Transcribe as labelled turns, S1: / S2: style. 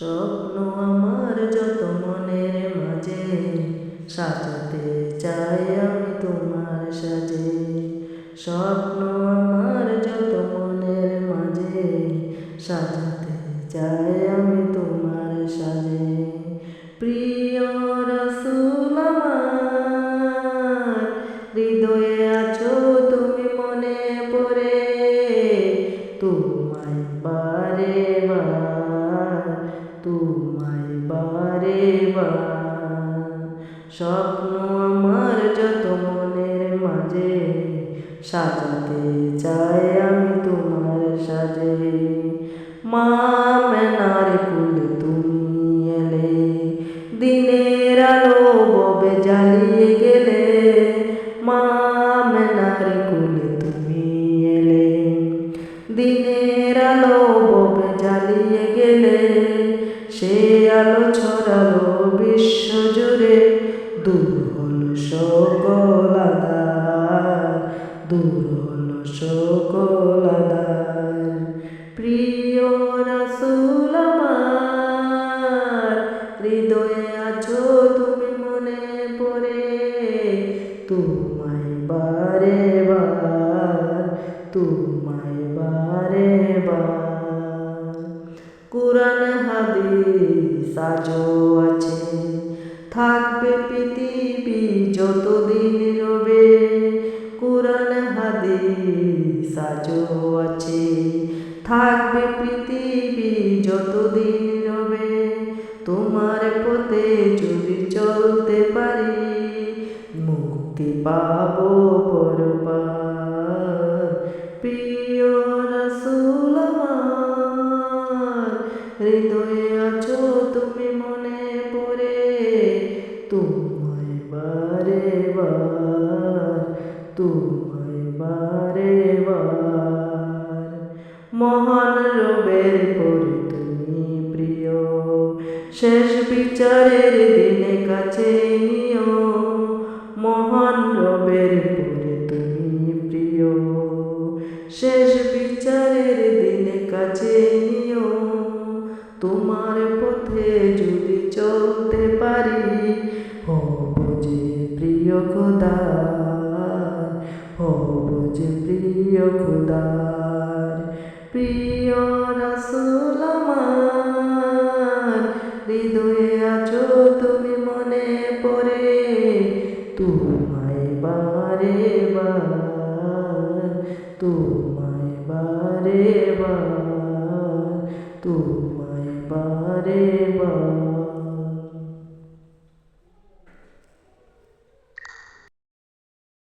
S1: স্বপ্ন আমার যত মনের মাঝে, সাজাতে চাই আমি তোমার সাজে। স্বপ্ন আমার যত মনের মাঝে, সাজাতে চাই আমি তোমার সাজে। প্রিয় রসুল আমার, হৃদয়ে আছো স্বপ্ন আমার যত মনের মাঝে, সাজাতে চাই আমি তোমার সাজে। মা মেনার কুল তুমি এলে, দিনের আলো ববে জ্বালিয়ে গেলে। মা মেনার কুল তুমি এলে, দিনের আলো ববে জ্বালিয়ে সকল প্রিয় রাসূল আমার, হৃদয়ে আছো তুমি মনে পড়ে, তোমায় বারে বার, তোমায় বারে বার। কোরআন, হাদিস আজও আছে, থাকবে পৃথিবী যতদিন রবে। হাদিস আজও আছে থাকবে পৃথিবী যতদিন রবে, তোমার পথে যদি চলতে পারি, মুক্তি পাবো পরবার। প্রিয় রাসূল হৃদয়ে আছো তুমি মনে পড়ে, তোমায় বারে বার তোমায় বারে বার। মহান রবের পরে তুমি প্রিয়, শেষ বিচারের দিনে কাছে নিও মহান রবের পরে তুমি প্রিয়, শেষ বিচারের দিনে কাছে নিও তোমার পথে যদি চলতে পারি, হব যে প্রিয় খোদার হব যে প্রিয় খোদার, প্রিয় রাসূল হৃদয়ে আছো তুমি মনে পড়ে, তোমায় বারে বার, তোমায় বারে বার, তোমায় বারে বার।